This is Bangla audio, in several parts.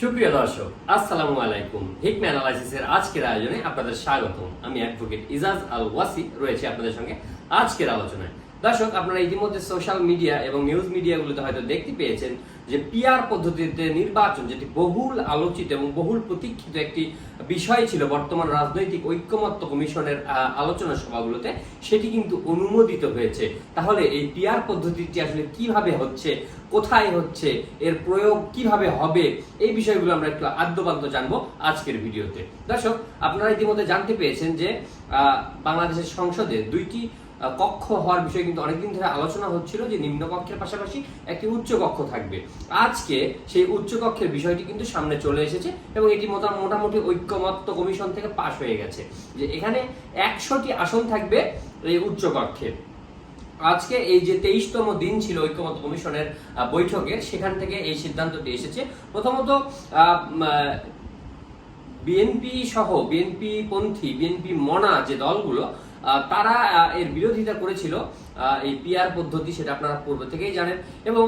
সুপ্রিয় দর্শক, আসসালামু আলাইকুম। হিকমা অ্যানালাইসিসের আজকের আয়োজনে আপনাদের স্বাগতম। আমি অ্যাডভোকেট ইজাজ আল ওয়াসি রয়েছে আপনাদের সঙ্গে আজকের আলোচনায়। দর্শক, আপনারা ইতিমধ্যে সোশ্যাল মিডিয়া এবং নিউজ মিডিয়াগুলোতে হয়তো দেখতে পেয়েছেন যে পিআর পদ্ধতিতে নির্বাচন যেটি বহুল আলোচিত এবং বহুল প্রতীক্ষিত একটি বিষয় ছিল বর্তমান রাজনৈতিক ঐক্যমত্য কমিশনের আলোচনা সভাগুলোতে, সেটি কিন্তু অনুমোদিত হয়েছে। তাহলে এই পিআর পদ্ধতিটি আসলে কীভাবে হচ্ছে, কোথায় হচ্ছে, এর প্রয়োগ কীভাবে হবে, এই বিষয়গুলো আমরা একটু আদ্যপান্ত জানব আজকের ভিডিওতে। দর্শক, আপনারা ইতিমধ্যে জানতে পেয়েছেন যে বাংলাদেশের সংসদে দুইটি কক্ষ হওয়ার বিষয়ে কিন্তু অনেকদিন ধরে আলোচনা হচ্ছিল যে নিম্ন কক্ষের পাশাপাশি একটি উচ্চ কক্ষ থাকবে। আজকে সেই উচ্চ কক্ষের বিষয়টি কিন্তু সামনে চলে এসেছে এবং এটি মোটামুটি ঐক্যমত্য কমিশন থেকে পাশ হয়ে গেছে যে এখানে একশোটি আসন থাকবে এই উচ্চ কক্ষে। আজকে এই যে তেইশতম দিন ছিল ঐক্যমত কমিশনের আহ, বৈঠকের সেখান থেকে এই সিদ্ধান্তটি এসেছে। প্রথমত বিএনপি সহ বিএনপি পন্থী বিএনপি মনা যে দলগুলো তারা এর বিরোধিতা করেছিল এই পিআর পদ্ধতি, সেটা আপনারা পূর্ব থেকেই জানেন। এবং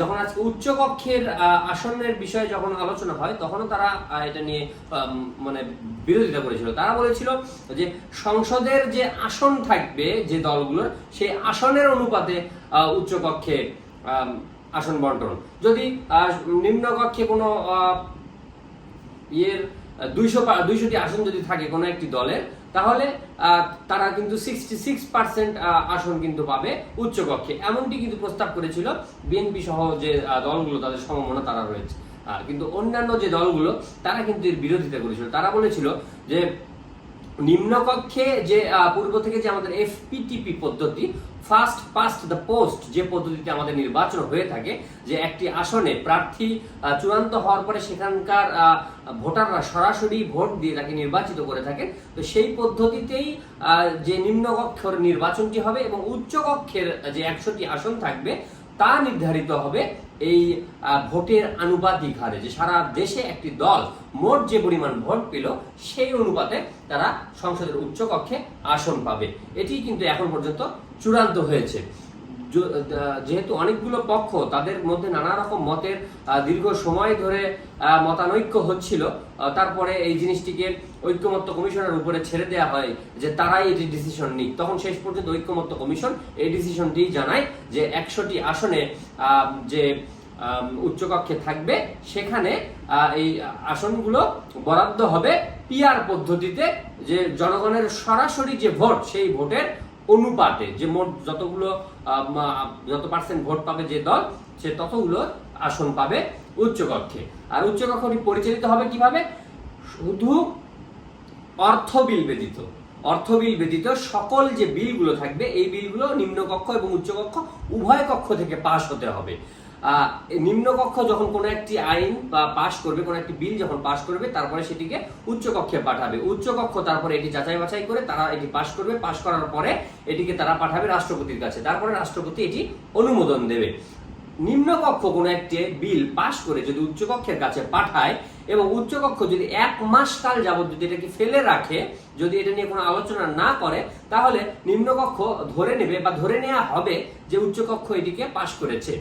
যখন আজকে উচ্চকক্ষের আসনের বিষয়ে যখন আলোচনা হয়, তখনও তারা এটা নিয়ে মানে বিরোধিতা করেছিল। তারা বলেছিল যে সংসদের যে আসন থাকবে, যে দলগুলোর, সেই আসনের অনুপাতে উচ্চকক্ষে আসন বন্টন। যদি নিম্নকক্ষে কোনো ইয়ের দুইশো দুইশোটি আসন যদি থাকে কোনো একটি দলের তাহলে তারা কিন্তু সিক্সটি সিক্স পার্সেন্ট আসন কিন্তু পাবে উচ্চকক্ষে। এমনটি কিন্তু প্রস্তাব করেছিল বিএনপি সহ যে দলগুলো, তাদের সম্ভাবনা তারা রয়েছে। কিন্তু অন্যান্য যে দলগুলো, তারা কিন্তু এর বিরোধিতা করেছিল। তারা বলেছিল যে নিম্নকক্ষে যে পূর্ব থেকে যে আমাদের এফপিটিপি পদ্ধতি ফার্স্ট পাস্ট দ্য পোস্ট যে পদ্ধতিতে আমাদের নির্বাচন হয়ে থাকে, যে একটি আসনে প্রার্থী চূড়ান্ত হওয়ার পরে সেখানকার ভোটাররা সরাসরি ভোট দিয়ে তাকে নির্বাচিত করে থাকেন। তো সেই পদ্ধতিতেই যে নিম্নকক্ষের নির্বাচনটি হবে এবং উচ্চকক্ষের যে একশোটি আসন থাকবে তা নির্ধারিত হবে এই ভোটের আনুপাতিক হারে যে সারা দেশে একটি দল মোট যে পরিমাণ ভোট পেল, সেই অনুপাতে তারা সংসদের উচ্চ কক্ষে আসন পাবে। এটি কিন্তু এখন পর্যন্ত চূড়ান্ত হয়েছে। যেহেতু অনেকগুলো পক্ষ, তাদের মধ্যে নানা রকম মতের দীর্ঘ সময় ধরে মতানৈক্য হচ্ছিল তারপরে এই জিনিসটিকে ঐক্যমত্য কমিশনের উপরে ছেড়ে দেওয়া হয় যে তারাই এটি ডিসিশন নিক। তখন শেষ পর্যন্ত ঐক্যমত্য কমিশন এই ডিসিশনটি জানায় যে একশোটি আসনে যে উচ্চকক্ষে থাকবে, সেখানে এই আসনগুলো বরাদ্দ হবে পিআর পদ্ধতিতে যে জনগণের সরাসরি যে ভোট, সেই ভোটের অনুপাতে যে মোট যতগুলো যত পার্সেন্ট ভোট পাবে যে দল, সে ততগুলো আসন পাবে উচ্চকক্ষে। আর উচ্চকক্ষটি পরিচালিত হবে কীভাবে? শুধু অর্থ বিল ব্যতীত। অর্থ বিল ব্যতীত সকল যে বিলগুলো থাকবে, এই বিলগুলো নিম্নকক্ষ এবং উচ্চকক্ষ উভয় কক্ষ থেকে পাশ হতে হবে। নিম্নকক্ষ যখন কোনো একটি আইন বা পাশ করবে, কোনো একটি বিল যখন পাশ করবে, তারপরে সেটিকে উচ্চকক্ষে পাঠাবে। উচ্চকক্ষ তারপরে এটি যাচাই বাছাই করে তারা এটি পাশ করবে। পাশ করার পরে এটিকে তারা পাঠাবে রাষ্ট্রপতির কাছে। তারপরে রাষ্ট্রপতি এটি অনুমোদন দেবে। নিম্নকক্ষ কোনো একটি বিল পাশ করে যদি উচ্চকক্ষের কাছে পাঠায় এবং উচ্চকক্ষ যদি এক মাস কাল যাবত যদি এটাকে ফেলে রাখে, যদি এটা নিয়ে কোনো আলোচনা না করে, তাহলে নিম্নকক্ষ ধরে নেবে বা ধরে নেওয়া হবে যে উচ্চকক্ষ এটিকে পাশ করেছে।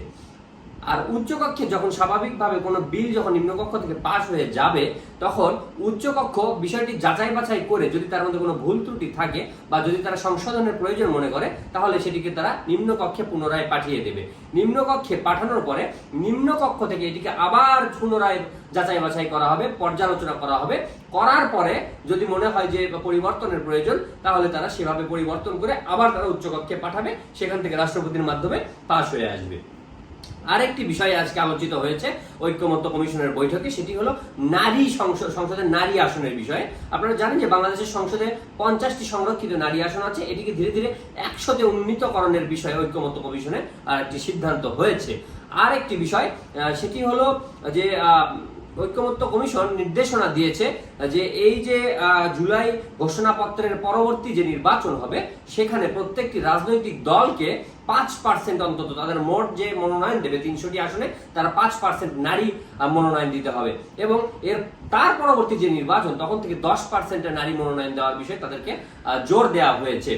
আর উচ্চকক্ষে যখন স্বাভাবিকভাবে কোনো বিল যখন নিম্নকক্ষ থেকে পাশ হয়ে যাবে, তখন উচ্চকক্ষ বিষয়টি যাচাই বাছাই করে যদি তার মধ্যে কোনো ভুল ত্রুটি থাকে বা যদি তারা সংশোধনের প্রয়োজন মনে করে, তাহলে সেটিকে তারা নিম্নকক্ষে পুনরায় পাঠিয়ে দেবে। নিম্নকক্ষে পাঠানোর পরে নিম্নকক্ষ থেকে এটিকে আবার পুনরায় যাচাই বাছাই করা হবে, পর্যালোচনা করা হবে। করার পরে যদি মনে হয় যে পরিবর্তনের প্রয়োজন, তাহলে তারা সেভাবে পরিবর্তন করে আবার তারা উচ্চকক্ষে পাঠাবে, সেখান থেকে রাষ্ট্রপতির মাধ্যমে পাশ হয়ে আসবে। আরেকটি বিষয় আজকে আলোচিত হয়েছে ঐক্যমত্য কমিশনের বৈঠকে সেটি হলো নারী সংসদ সংসদের নারী আসনের বিষয়ে। আপনারা জানেন যে বাংলাদেশের সংসদে পঞ্চাশটি সংরক্ষিত নারী আসন আছে এটিকে ধীরে ধীরে একশোতে উন্নীতকরণের বিষয়ে ঐক্যমত্য কমিশনের আহ, একটি সিদ্ধান্ত হয়েছে। আর একটি বিষয় সেটি হলো যে ঐক্যমত্য কমিশন নির্দেশনা দিয়েছে যে এই যে জুলাই ঘোষণাপত্রের পরবর্তী যে নির্বাচন হবে সেখানে প্রত্যেকটি রাজনৈতিক দলকে পাঁচ পার্সেন্ট অন্তত। তাদের মোট যে মনোনয়ন দেবে তিনশোটি আসনে, তারা পাঁচ পার্সেন্ট নারী মনোনয়ন দিতে হবে। এবং এর তার পরবর্তী যে নির্বাচন, তখন থেকে দশ পার্সেন্ট নারী মনোনয়ন দেওয়ার বিষয়ে তাদেরকে জোর দেওয়া হয়েছে।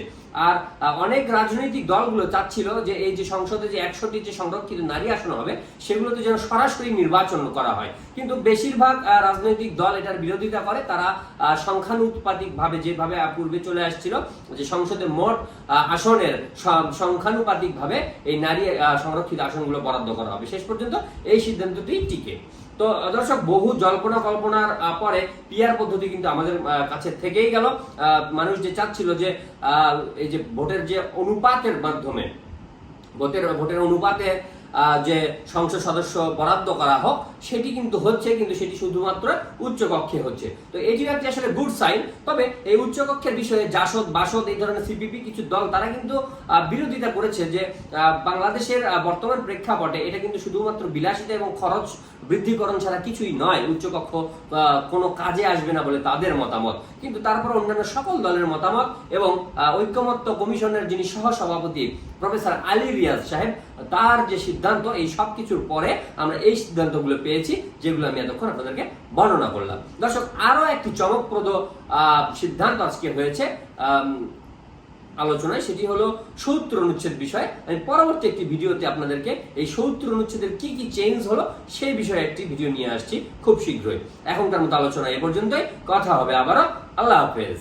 আর অনেক রাজনৈতিক দলগুলো চাচ্ছিল যে এই যে সংসদে যে একশোটি যে সংরক্ষিত নারী আসন হবে সেগুলোতে যেন সরাসরি নির্বাচন করা হয়। কিন্তু বেশিরভাগ রাজনৈতিক দল এটার বিরোধিতা করে। তারা আহ, সংখ্যানুপাতিক ভাবে যেভাবে পূর্বে চলে আসছিল যে সংসদে মোট আসনের সংখ্যানুপাতিক ভাবে এই নারী সংরক্ষিত আসনগুলো বরাদ্দ করা হবে। শেষ পর্যন্ত এই সিদ্ধান্তটি টিকে। তো, দর্শক, বহু জল্পনা কল্পনার পরে পিয়ার পদ্ধতি কিন্তু আমাদের কাছে থেকেই গেল। মানুষ যে চাচ্ছিল যে এই যে ভোটের যে অনুপাতের মাধ্যমে, ভোটের ভোটের অনুপাতে যে সংসদ সদস্য বরাদ্দ করা হোক সেটি কিন্তু হচ্ছে, কিন্তু সেটি শুধুমাত্র উচ্চ কক্ষে হচ্ছে। তো এটিও একটি আসলে গুড সাইন তবে এই উচ্চ কক্ষের বিষয়ে জাসদ, বাসদ এই ধরনের সিপিপি কিছু দল, তারা কিন্তু বিরোধিতা করেছে যে বাংলাদেশের বর্তমান প্রেক্ষাপটে এটা কিন্তু শুধুমাত্র বিলাসিতা এবং খরচ বৃদ্ধিকরণ ছাড়া কিছুই নয়। উচ্চকক্ষ কোনো কাজে আসবে না বলে তাদের মতামত। কিন্তু তারপর অন্যান্য সকল দলের মতামত এবং ঐক্যমত্য কমিশনের যিনি সহ সভাপতি প্রফেসর আলী রিয়াজ সাহেব, তার যে সিদ্ধান্ত, এই সব কিছুর পরে আমরা এই সিদ্ধান্তগুলো পেয়েছি, যেগুলো আমি এতক্ষণ আপনাদেরকে বর্ণনা করলাম। দর্শক আরও একটি চমকপ্রদ সিদ্ধান্ত আজকে হয়েছে। আলোচনায় সেটি হলো সৌত্র অনুচ্ছেদ বিষয়। আমি পরবর্তী একটি ভিডিওতে আপনাদেরকে এই সৌত্র অনুচ্ছেদের কি কি চেঞ্জ হলো সেই বিষয়ে একটি ভিডিও নিয়ে আসছি খুব শীঘ্রই। এখনকার মতো আলোচনা এ পর্যন্তই। কথা হবে আবারও। আল্লাহ হাফেজ।